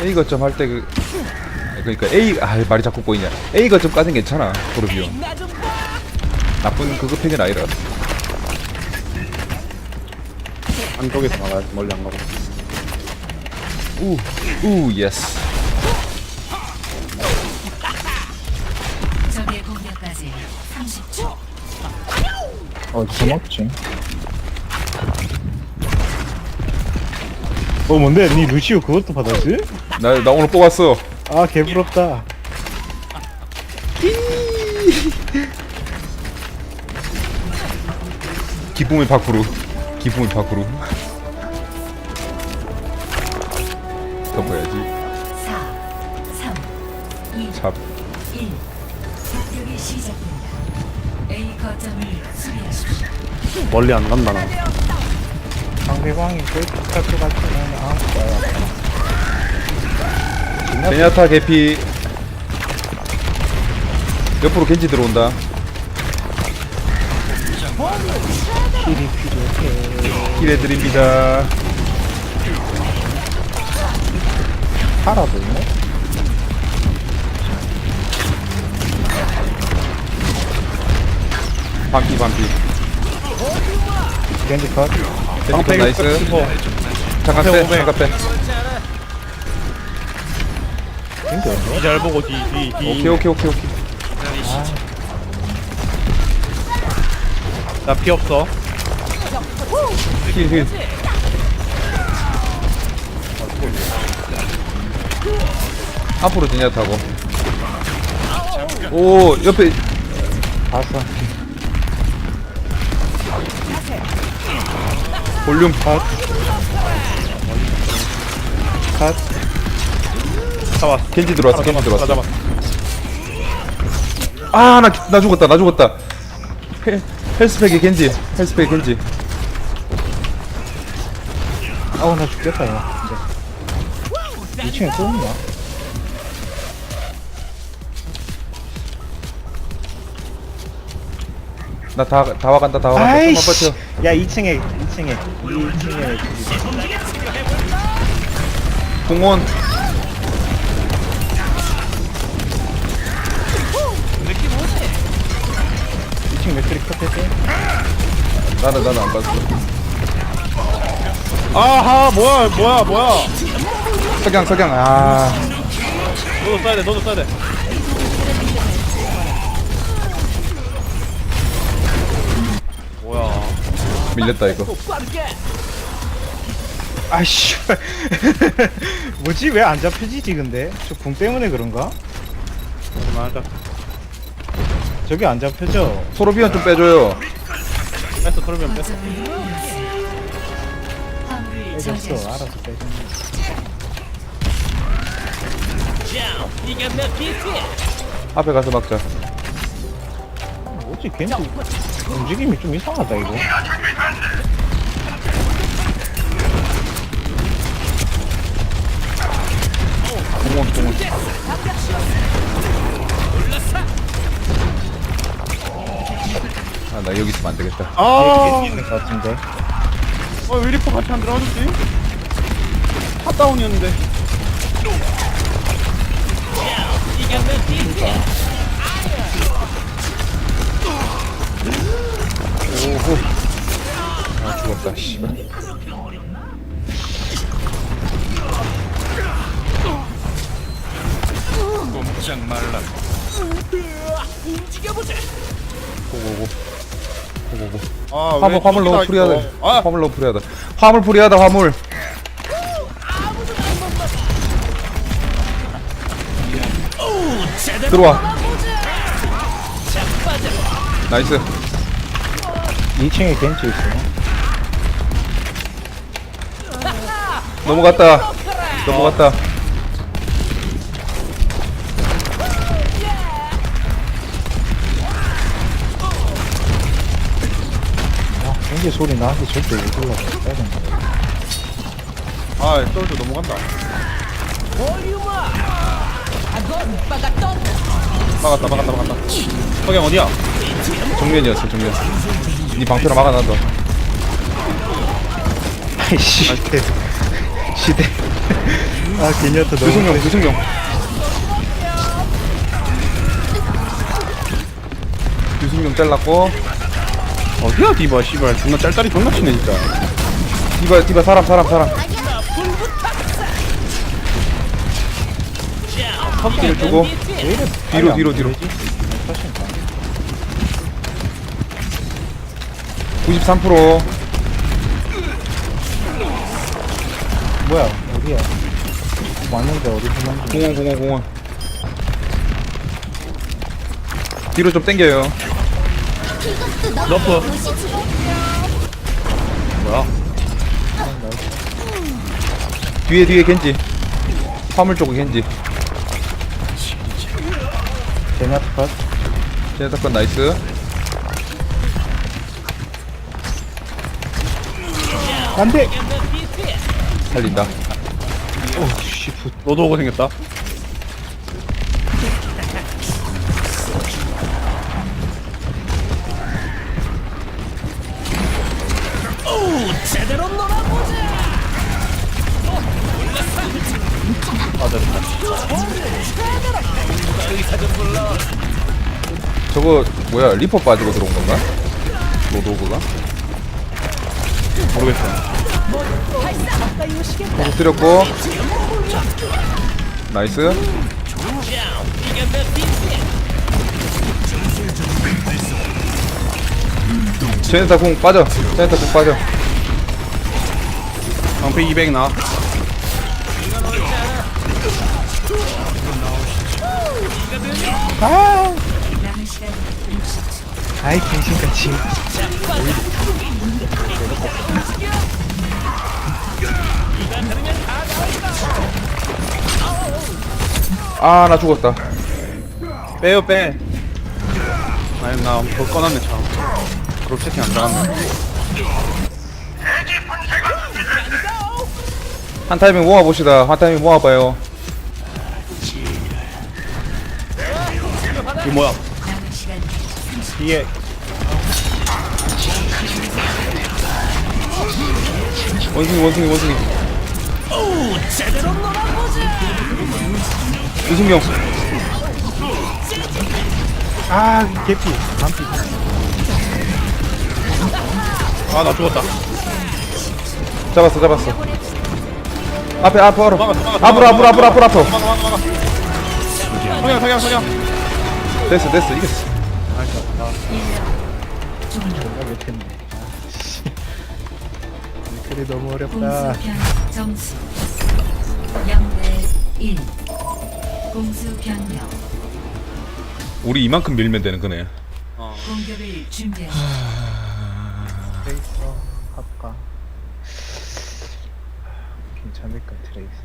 A 거점 할 때 그 그러니까 A 아 말이 자꾸 꼬이냐. A 거점 까진 괜찮아 토르비오. 나쁜 그거 팩은 아니라. 안쪽에서 막아야지 멀리 안 가고. 우우 예스 적의 공격까지 30초. 어디서 먹지? 어 뭔데? 니 루시오 그것도 받았지? 나, 나 오늘 뽑았어 아 개부럽다 기쁨의 밖으로 기쁨의 밖으로 덮어야지 4, 3, 2, 참 1. 공격이 시작됩니다. A 거점을 수비하십시오. 멀리 안 간다 나상 대방이 그렇게 것 같지는 않았어요? 제냐타 개피. 옆으로 겐지 들어온다. 힐이 필요해. 힐해드립니다. 팔아도 있네? 반피 반피. 겐지 컷 겐지 컷 나이스. 잠깐 빼 잠깐 빼? 뒤잘 보고 뒤, 뒤, 뒤. 오케이 오케이 오케이 오케이. 나 피 없어. 힐 힐. 앞으로 제냐타고. 오 옆에. 봤어 볼륨 컷 컷. 잡았어. 겐지 들어왔어 겐지. 들어왔어 잡았어. 아나 나 죽었다 나 죽었다 헬, 헬스팩이 겐지 헬스팩이 겐지 아우 나 죽겠다 야 이제 2층에 또 있나? 나 다 다 와간다 다 와간다 좀만 버텨 야 2층에 2층에 2층에 공원 2층 맥트리 컷했지? 나는 나는 안 봤어 아하, 뭐야, 뭐야, 뭐야. 석양 석양 아 너도 써야 돼, 너도 써야 돼. 밀렸다 이거 아이씨 뭐지 왜 안 잡혀지지 근데? 저 궁 때문에 그런가? 그만하자. 저기 안 잡혀져 토로비언 좀 빼줘요 뺐어, 그러면 뺐어. 빼줬어. 알아서 빼줬네 앞에 가서 막자 뭐지 겐지 움직임이 좀 이상하다 이거. 공원 공원 아나 여기 있으면 안 되겠다. 아, 있는 것 같은데. 어, 왜 리퍼 같이 안 들어가줬지? 탑다운이었는데. 아 죽었다 씨발. 고고고. 고고고. 아, 왜 화물 화물 너무 저기다 프리하다. 있어? 아, 화물 너무 프리하다. 화물 프리하다 화물. 들어와. 나이스 2층에 겐지 있어 넘어갔다. 넘어갔다. 아 겐지 소리 나한테 절대 못 들려서 빼야 된다. 아, 솔저 넘어간다. 막았다, 막았다, 막았다. 석양 어디야? 정면이었어 정면 니 방패로 막아놔둬 아이씨. 시대. 시대. 아 개니한테 너무 유승용 유승용. 유승용 잘랐고. 어디야 디바 씨발. 존나 짤짤이 존나 치네 진짜. 디바 디바 사람 사람 사람. 탑기를 주고. 뒤로 뒤로 뒤로 93% 뭐야 어디야? 왔는데 어디서 만지. 공원 공원 공원. 뒤로 좀 당겨요. 너프. 뭐야? 뒤에 뒤에 겐지. 화물 쪽에 겐지. 제냐트 컷? 제네 사건 나이스 안돼 살린다 오씨 너도 오고 생겼다 저거 뭐야 리퍼 빠지고 들어온 건가? 로드오그가? 모르겠어 공뜨렸고. 나이스. 제네타 공 빠져. 제네타 공 빠져. 방패 200 나. 60초. 아이 귀신같이 아 나 죽었다 빼요 빼. 아니 나 그거 꺼놨네 참. 그룹 채팅 안 들어갔네. 한 타이밍 모아봅시다 한 타이밍 모아봐요 이거 뭐야? 뒤에 원숭이 원숭이 원숭이. 유승용 아 개피. 반피. 아 나 죽었다. 잡았어 잡았어. 앞에 앞으로. 앞으로 앞으로 앞으로 앞으로. 앞으로 막아. 성형 성형 성형. 됐어 됐어. 이겼어. 존나 못했네 그래 너무 어렵다. 공수 변 점수. 0대 1. 공수. 우리 이만큼 밀면 되는 거네. 공격을 준비하십시오. 트레이서 할까 괜찮을까 트레이서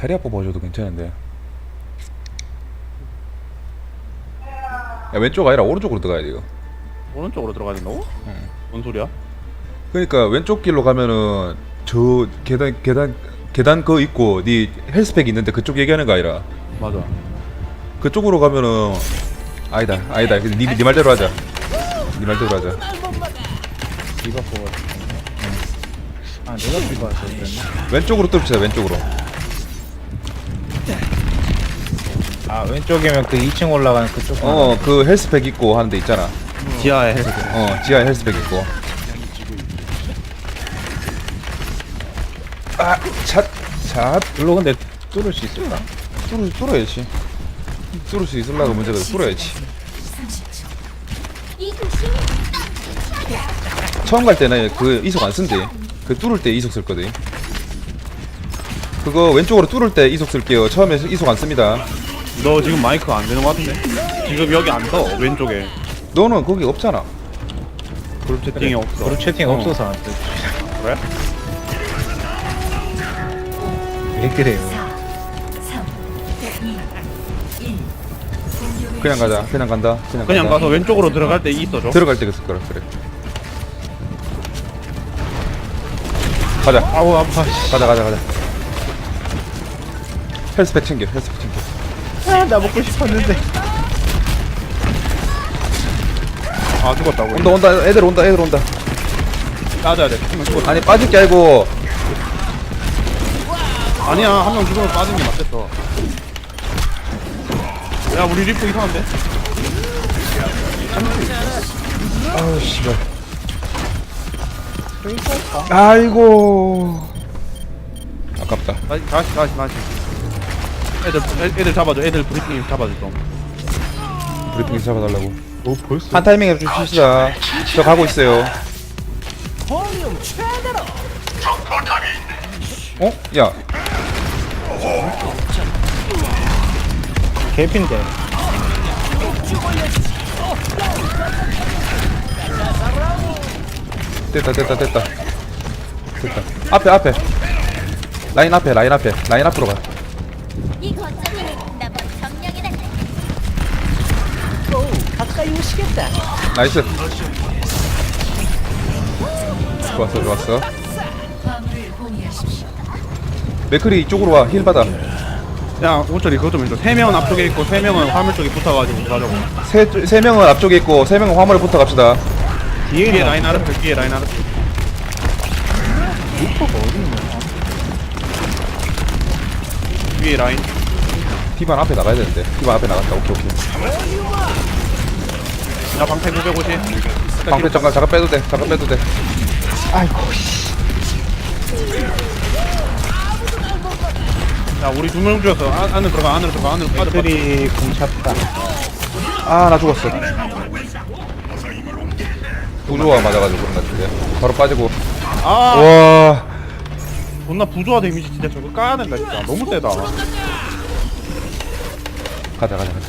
자리 아파 봐줘도 괜찮은데. 야 왼쪽 아니라 오른쪽으로 들어가야 돼요. 오른쪽으로 들어가야 된다고? 뭔 소리야? 그러니까 왼쪽 길로 가면은 저 계단 계단 계단 거 있고 네 헬스팩 있는데 그쪽 얘기하는 거 아니라. 맞아. 그쪽으로 가면은 아니다 아니다. 네, 네 말대로 하자. 네 말대로 하자. 디바 보고 아 내가 그랬나. 왼쪽으로 뚫읍시다 왼쪽으로 아 왼쪽이면 그 2층 올라가는 그쪽 어 그 헬스팩 있고 하는 데 있잖아 지하에 헬스. 어 지하에 헬스팩 있고 아찻찻 물론 근데 뚫을 수 있을까? 뚫을 뚫어야지 뚫을 수 있으려고 문제가 뚫어야지 30초. 처음 갈 때는 그 이속 안 쓴대. 그 뚫을 때 이속 쓸거든. 그거 왼쪽으로 뚫을 때 이속 쓸게요. 처음에 이속 안 씁니다. 너 지금 마이크 안 되는 거 같은데? 지금 여기 안 떠. 왼쪽에. 너는 거기 없잖아. 그룹 채팅이 없어. 그룹 채팅 어. 없어서 안 뜨지 그래? 왜 그래요 3, 2, 1. 공격을 그냥 가자. 그냥 간다. 그냥, 그냥 간다. 가서 왼쪽으로 들어갈 때 있어 줘. 들어갈 때 그랬을 거라 그래. 가자. 아우 아파 가자 가자 가자. 헬스팩 챙겨. 헬스팩 챙겨. 아, 나 먹고 싶었는데. 아 죽었다 우리. 온다 온다 애들 온다 애들 온다 빠져야 돼. 아니 빠질 게 아니고 아니야 한 명 죽으면 빠지는 게 맞겠어. 야 우리 리프 이상한데? 아우 씨발 아, 아이고 아깝다 다시 다시 다시. 애들 애, 애들 잡아줘. 애들 브리핑 잡아줘 좀. 브리핑 잡아달라고. 뭐 벌써? 한 타이밍에 좀 줍시다. 저 가고 있어요. 어? 야. 개핀데. 됐다 됐다 됐다. 됐다. 앞에 앞에. 라인 앞에 라인 앞에. 라인 앞으로 가 이 거점을 나만 점령해달래. 나이스. 좋았어 좋았어. 맥클이 이쪽으로 와 힐 받아. 야 오철이 그거 좀 해줘. 세 명은 앞쪽에 있고 세 명은 화물 쪽에 붙어가지고 가자고. 세, 세 명은 앞쪽에 있고 세 명은 화물에 붙어 갑시다. 뒤에 라인 아르트 뒤에 라인 아르트 리퍼가 어디 있냐 뒤에 라인. 피반 앞에 나가야 되는데. 피반 앞에 나갔다. 오케이 오케이. 나 방패 950 방패 잠깐 잠깐 빼도 돼. 잠깐 빼도 돼. 아이고 씨. 야 우리 두 명 죽였어 안, 안으로 들어가 안으로 들어가 안으로 빠져 빠져 들이 공찼다. 아 나 죽었어. 부조화 맞아가지고 그런 것 같은데. 바로 빠지고. 아! 와 존나 부조화 데미지 진짜 저거 까야 된다 진짜. 너무 세다. 가자 가자 가자.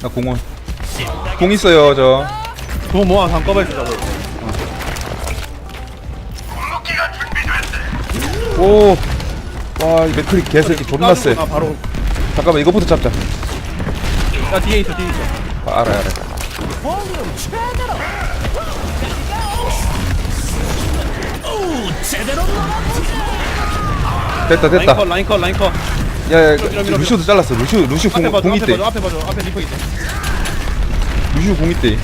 나 공원. 공 있어요 저. 그거 모아 한꺼번에 주자고. 오. 와, 이 맥크리 개새끼 존나 세. 나 바로. 잠깐만, 이거부터 잡자. 야 뒤에 있어 뒤에 있어. 아, 알아, 알아. 됐다, 라인 됐다. 컷 라인 컷 라인 컷 야, 야, 밀어, 밀어, 루시오도 잘랐어. 루시오, 루시오 공, 앞에 봐줘 공 앞에 있대. 봐줘 앞에 봐줘 앞에 리퍼 있대 루시오 공 있대.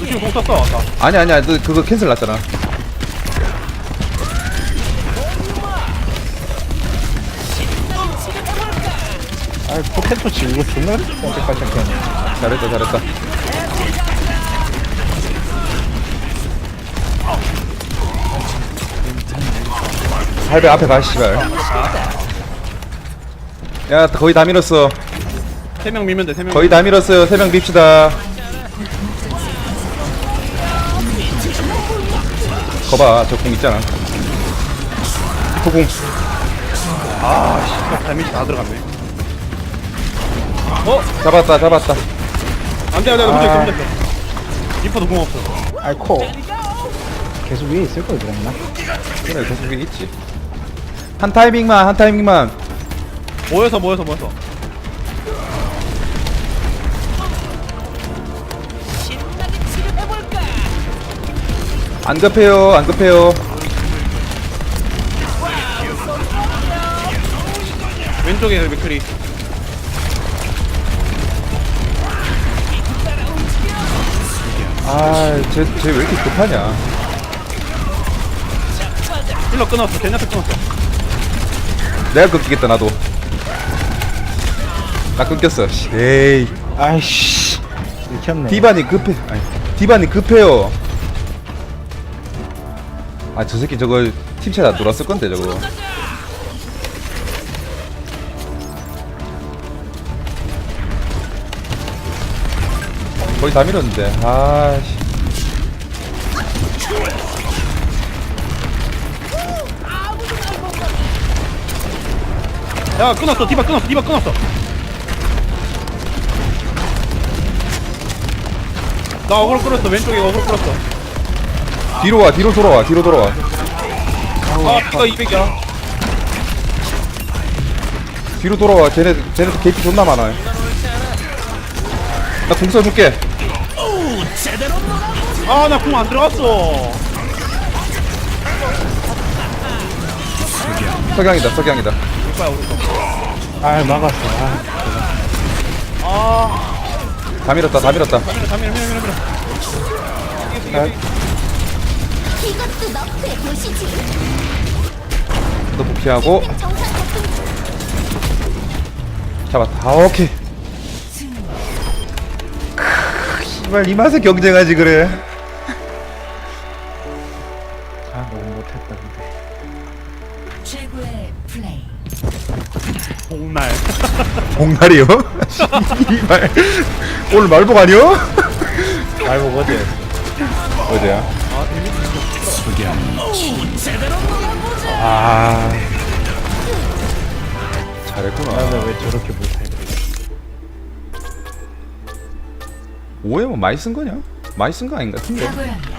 루시오 공 썼어 아까 아니, 아니야. 너 그거 캔슬 났잖아. 아 포켓도 지우고 존나 깜짝깜짝 하네 잘했다, 잘했다. 할배 앞에 가, 씨발. 야, 거의 다 밀었어. 세 명 밀면 돼세명 거의 다 밀었어요. 세 명 밉시다. 거봐, 저 공 있잖아. 포공. 아 데미지 다 들어갔네 어? 잡았다, 잡았다. 안돼 안돼 아. 혼자 있어 리퍼도 공 없어 아이코 계속 위에 있을 걸 그랬나? 그래, 계속 위에 있지. 한 타이밍만, 한 타이밍만. 모여서 모여서 모여서 안 급해요, 안 급해요. 왼쪽에 맥크리 아, 쟤, 쟤 왜 이렇게 급하냐. 힐러 끊었어 걔네한테 끊었어 내가 끊기겠다, 나도. 나 끊겼어. 씨. 에이. 아이씨 읽혔네 디바니 급해. 아니, 디바니 급해요. 아, 저 새끼 저거 팀챗 안 돌았을 건데, 저거. 거의 다 밀었는데. 아, 씨. 야 끊었어 디바 끊었어 디바 끊었어 나 어그로 끌었어 왼쪽에 어그로 끌었어 뒤로 와, 뒤로 돌아와, 뒤로 돌아와. 아 피가 200이야 뒤로 돌아와. 쟤네, 쟤네 개피 존나 많아. 나공 써줄게. 아나공안 들어갔어 석양이다, 석양이다. 이거야 우리 거. 아 막았어. 아 아. 다 밀었다 다 밀었다. 이것도 너프의 도시지. 또 피하고. 정상 작동 잡았다. 아, 오케이. 크, 씨발 이 맛에 경쟁하지 그래. 아 너무 못했다 근데 최고의 플레이. 복날 복날이요? 씨발 오늘 말복 아니요? 말복 어제 어제야 아 잘했구나 나는 왜 저렇게 못해 오해 뭐 많이 쓴 거냐? 많이 쓴 거 아닌가? 근데 탁월합니다.